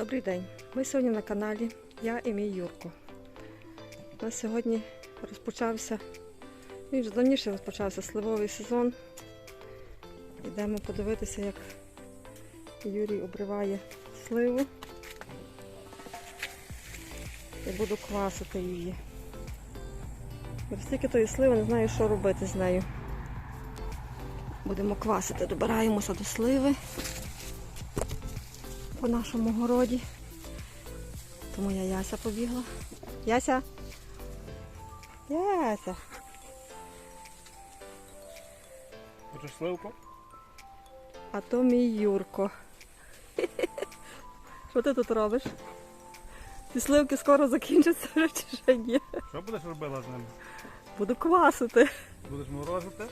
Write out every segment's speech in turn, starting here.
Добрий день. Ми сьогодні на каналі Я і мій Юрко. У нас сьогодні розпочався, він вже давніше розпочався сливовий сезон. Йдемо подивитися, як Юрій обриває сливу. І буду квасити її. Стільки тої сливи, не знаю, що робити з нею. Будемо квасити, добираємося до сливи по нашому городі. Тому я Яся побігла. Яся. Яся. Хочеш сливку? А то мій Юрко. Що ти тут робиш? Ці сливки скоро закінчаться чи ще ні? Що будеш робила з ним? Буду квасити. Будеш морозити?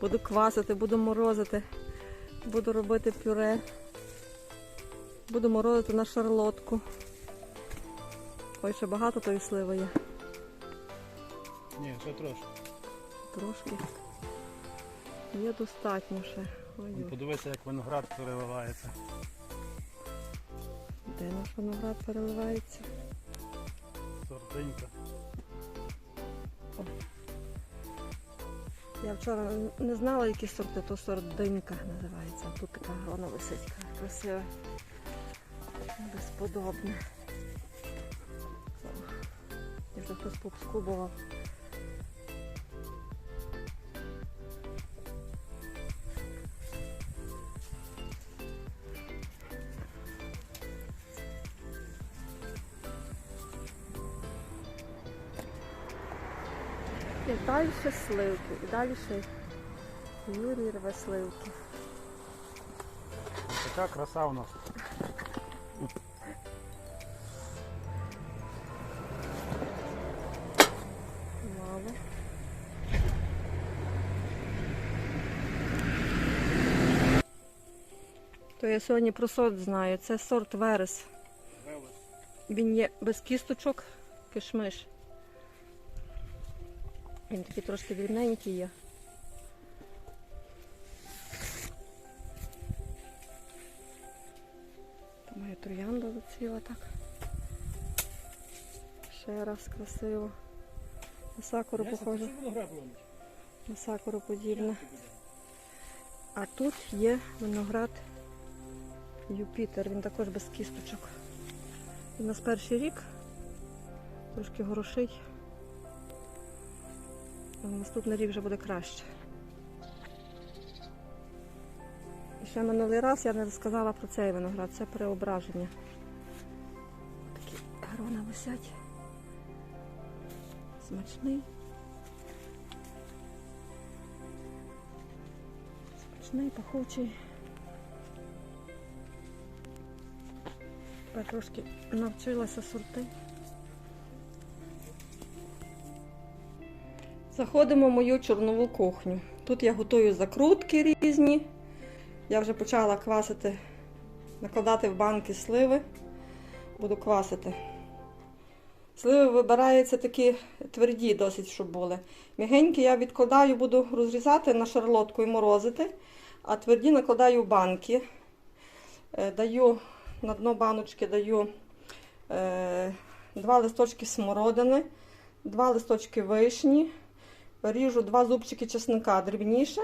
Буду квасити, буду морозити. Буду робити пюре. Буду морозити на шарлотку. Ой, ще багато тої сливи є. Ні, ще трошки. Трошки. Є достатньо ще. Ой, Подивися, як виноград переливається. де наш виноград переливається? Сорденька. Я вчора не знала, які сорти, то сординька називається. Тут така грона висить, красива. Безподобне. І вже хтось пообскубував. І далі сливки, і далі ще Юрій рве сливки. Така краса у нас. То я сьогодні про сорт знаю. Це сорт верес. Він є без кісточок, кишмиш. Він такий трошки дрібненький є. Там моя троянда зацвіла так. Ще раз красиво. На сакуру похоже. На сакуру подібне. А тут є виноград Юпітер, він також без кісточок. Він у нас перший рік, трошки гороший. Наступний рік вже буде краще. І ще минулий раз я не розказала про цей виноград, це преображення. Такі грона висять. Смачний. Смачний, пахучий. Тепер трошки навчилася сорти. Заходимо в мою чорнову кухню. Тут я готую закрутки різні. Я вже почала квасити, накладати в банки сливи. Буду квасити. Сливи вибираються такі тверді, досить, щоб були. Мігенькі я відкладаю, буду розрізати на шарлотку і морозити, а тверді накладаю в банки. Е, Даю на дно баночки даю е, два листочки смородини, два листочки вишні, ріжу два зубчики чесника дрібніше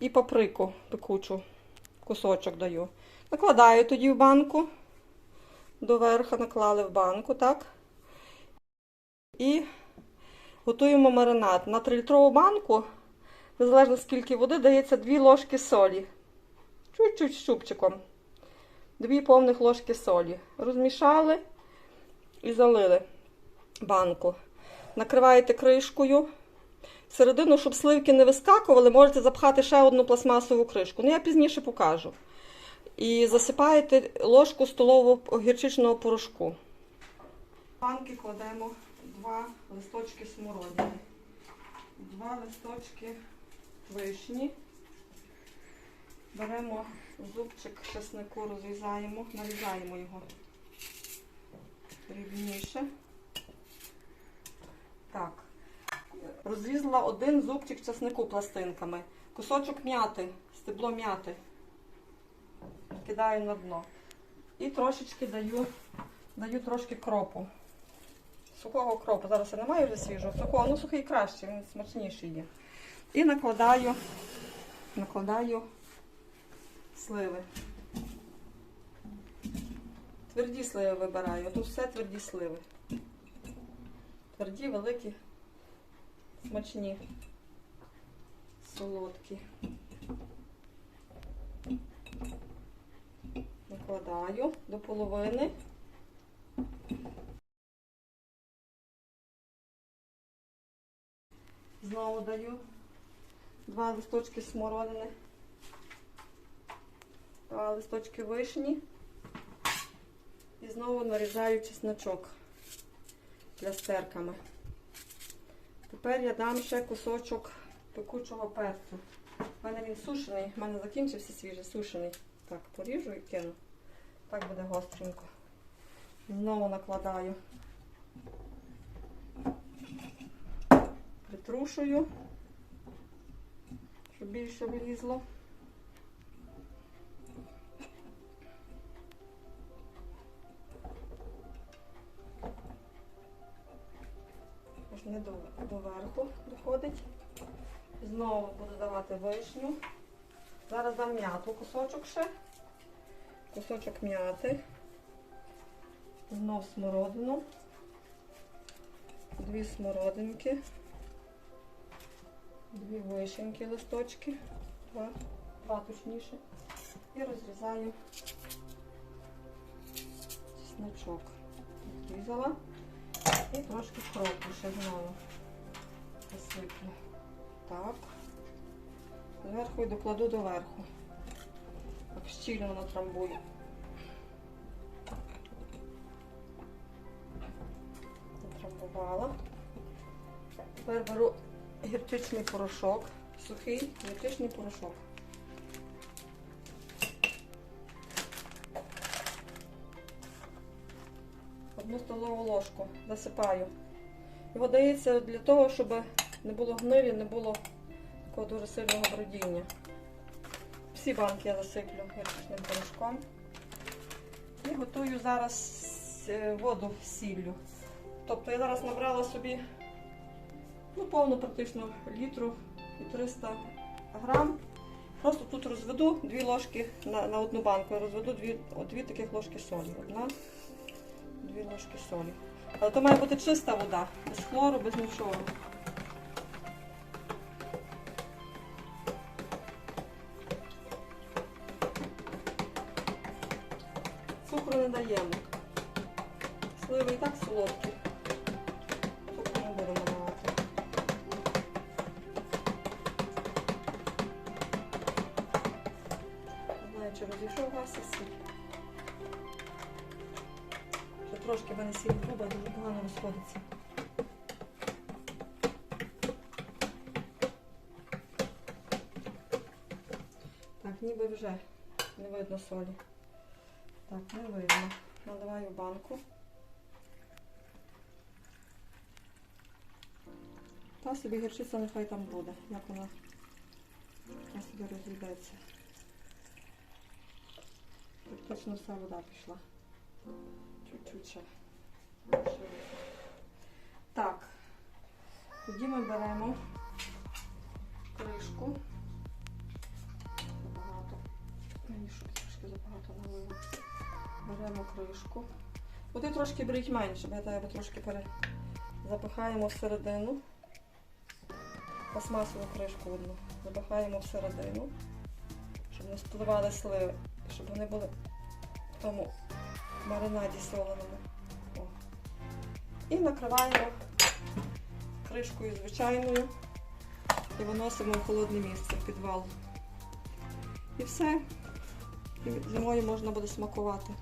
і паприку пекучу, кусочок даю. Накладаю тоді в банку, доверха наклали в банку, так. І готуємо маринад. На 3-літрову банку, незалежно скільки води, дається 2 ложки солі. Чуть-чуть щупчиком. Дві повних ложки солі. Розмішали і залили банку. Накриваєте кришкою. Всередину, щоб сливки не вискакували, можете запхати ще одну пластмасову кришку. Ну, я пізніше покажу. І засипаєте ложку столову гірчичного порошку. В банки кладемо два листочки смородини, два листочки вишні. Беремо зубчик чеснику, розрізаємо, нарізаємо його рівніше. Так. Розрізала один зубчик чеснику пластинками. Кусочок м'яти, стебло м'яти. Кидаю на дно. І трошечки даю, даю трошки кропу. Сухого кропу. Зараз я не маю вже свіжого. Сухого, ну сухий краще, він смачніший є. І накладаю, накладаю сливи. Тверді сливи вибираю. Тут все тверді сливи. Тверді, великі, смачні, солодкі. Накладаю до половини. Знову даю два листочки смородини, листочки вишні. І знову нарізаю чесночок плястерками. Тепер я дам ще кусочок пекучого перцю. У мене він сушений, в мене закінчився свіжий, сушений. Так, поріжу і кину. Так буде гостренько. Знову накладаю. Притрушую, щоб більше влізло. Не до, до верху доходить. Знову буду давати вишню. Зараз дам м'яту кусочок ще. Кусочок м'яти. Знов смородину. Дві смородинки. Дві вишеньки листочки. Два, два точніше. І розрізаю чесночок. Відрізала. І трошки кропу ще знову посиплю. Так. Зверху і докладу до верху. Так щільно натрамбую. Натрамбувала. Тепер беру гірчичний порошок. Сухий гірчичний порошок. Одну столову ложку засипаю. Його дається для того, щоб не було гнилі, не було такого дуже сильного бродіння. Всі банки я засиплю гірчичним порошком. І готую зараз е, воду з сіллю. Тобто я зараз набрала собі ну, повну практично літру і 300 грам. Просто тут розведу дві ложки на, на одну банку. Я розведу дві, дві таких ложки солі. Одна, дві ложки солі. Але то має бути чиста вода, без хлору, без нічого. Цукру не даємо. Сливи і так солодкі. Цукру не будемо знаю, чи розійшов вас сіль. Трошки в мене груба, дуже погано розходиться. Так, ніби вже не видно солі. Так, не видно. Наливаю банку. Та собі гірчиця нехай там буде, як вона та собі розійдеться. Практично вся вода пішла. Чуть-чуть. Так, тоді ми беремо кришку. Забагато. Мені що трошки забагато налила. Беремо кришку. Води трошки беріть менше, бо я трошки пере... запихаємо всередину. Пластмасову кришку одну. Запихаємо всередину, щоб не спливали сливи, щоб вони були тому маринаді соленому. О. І накриваємо кришкою звичайною і виносимо в холодне місце в підвал. І все. І зимою можна буде смакувати.